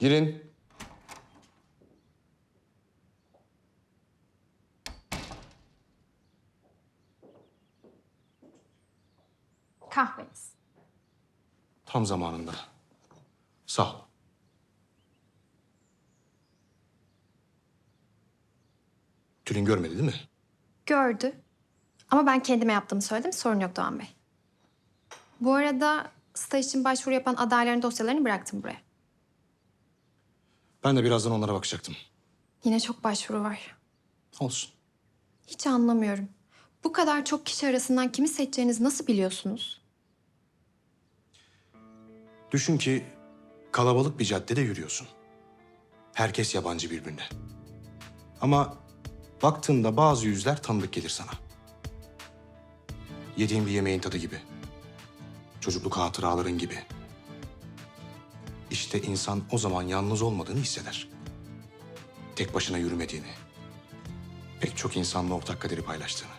Girin. Kahveniz. Tam zamanında. Sağ ol. Tülin görmedi değil mi? Gördü. Ama ben kendime yaptığımı söyledim. Sorun yok Doğan Bey. Bu arada staj için başvuru yapan adayların dosyalarını bıraktım buraya. Ben de birazdan onlara bakacaktım. Yine çok başvuru var. Olsun. Hiç anlamıyorum. Bu kadar çok kişi arasından kimi seçeceğinizi nasıl biliyorsunuz? Düşün ki kalabalık bir caddede yürüyorsun. Herkes yabancı birbirine. Ama baktığında bazı yüzler tanıdık gelir sana. Yediğin bir yemeğin tadı gibi. Çocukluk hatıraların gibi. İşte insan o zaman yalnız olmadığını hisseder. Tek başına yürümediğini. Pek çok insanla ortak kaderi paylaştığını.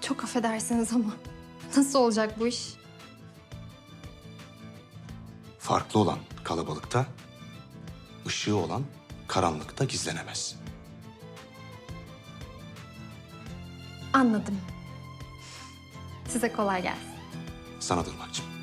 Çok affedersiniz ama nasıl olacak bu iş? Farklı olan kalabalıkta, ışığı olan karanlıkta gizlenemez. Anladım. Size kolay gelsin. Sana Dırmak'cığım.